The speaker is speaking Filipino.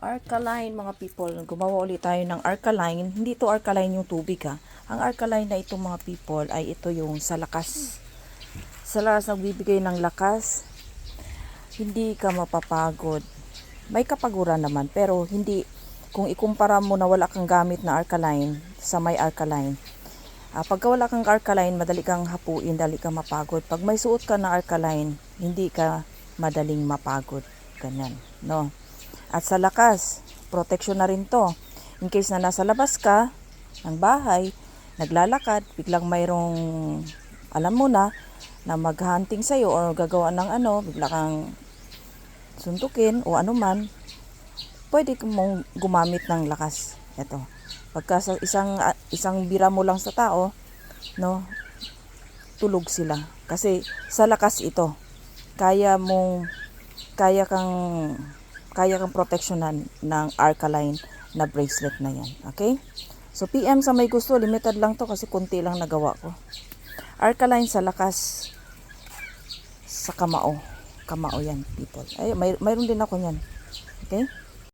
Alkaline mga people, gumawa ulit tayo ng alkaline. Hindi to alkaline yung tubig ha. Ang alkaline na ito mga people ay ito yung sa lakas. Sa lakas nagbibigay ng lakas, hindi ka mapapagod. May kapaguran naman pero hindi kung ikumpara mo na wala kang gamit na alkaline sa may alkaline. Ah, pagka wala kang alkaline, madali kang hapuin, dali kang mapagod. Pag may suot ka na alkaline, hindi ka madaling mapagod. Ganyan, no? At sa lakas, protection na rin to. In case na nasa labas ka ng bahay, naglalakad, biglang mayroong, alam mo na, na mag-hunting sa'yo or gagawa ng ano, bigla kang suntukin o ano man, pwede mong gumamit ng lakas. Ito. Pagka sa isang ah, isang bira mo lang sa tao, no, tulog sila. Kasi sa lakas ito, kaya mong kaya kang kaya kang proteksyonan ng alkaline na bracelet na yan. Okay? So PM sa may gusto, limited lang to kasi konti lang nagawa ko. Alkaline sa lakas sa kamao. Kamao yan, people. Ay, may, mayroon din ako yan. Okay?